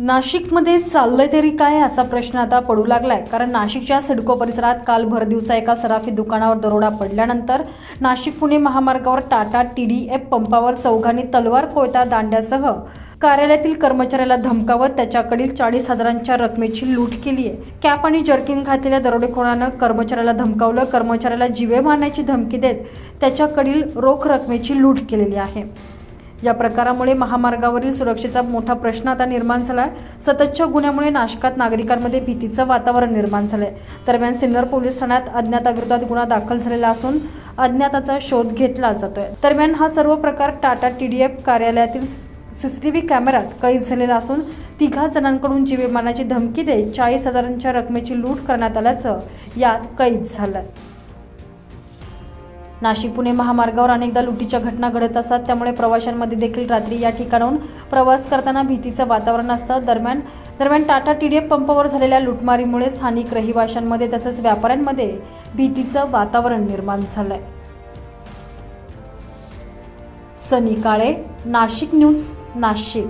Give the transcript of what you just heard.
नाशिकमध्ये चाललंय तरी काय असा प्रश्न आता पडू लागलाय? कारण नाशिकच्या सिडको परिसरात काल भरदिवसा एका सराफी दुकानावर दरोडा पडल्यानंतर नाशिक पुणे महामार्गावर टाटा टी डी एफ पंपावर चौघांनी तलवार कोयता दांड्यासह कार्यालयातील कर्मचाऱ्याला धमकावत त्याच्याकडील चाळीस हजारांच्या रकमेची लूट केली आहे. कॅप आणि जर्किंग घातलेल्या दरोडेखोरानं कर्मचाऱ्याला धमकावलं. कर्मचाऱ्याला जिवे मारण्याची धमकी देत त्याच्याकडील रोख रकमेची लूट केलेली आहे. या प्रकारामुळे महामार्गावरील सुरक्षेचा मोठा प्रश्न आता निर्माण झालाय. सततच्या गुन्ह्यामुळे नाशकात नागरिकांमध्ये भीतीचं वातावरण निर्माण झालंय. दरम्यान सिन्नर पोलीस ठाण्यात अज्ञाताविरोधात गुन्हा दाखल झालेला असून अज्ञाताचा शोध घेतला जातोय. दरम्यान हा सर्व प्रकार टाटा टी डी एफ कार्यालयातील सीसीटीव्ही कॅमेऱ्यात कैद झालेला असून तिघा जणांकडून जीवे मारण्याची धमकी देत चाळीस हजारांच्या रकमेची लूट करण्यात आल्याचं यात कैद झालंय. नाशिक पुणे महामार्गावर अनेकदा लुटीच्या घटना घडत असतात. त्यामुळे प्रवाशांमध्ये देखील रात्री या ठिकाणाहून प्रवास करताना भीतीचं वातावरण असतं. दरम्यान दरम्यान टाटा टी डी एफ पंपावर झालेल्या लुटमारीमुळे स्थानिक रहिवाशांमध्ये तसंच व्यापाऱ्यांमध्ये भीतीचं वातावरण निर्माण झालं आहे सनी काळे नाशिक न्यूज नाशिक.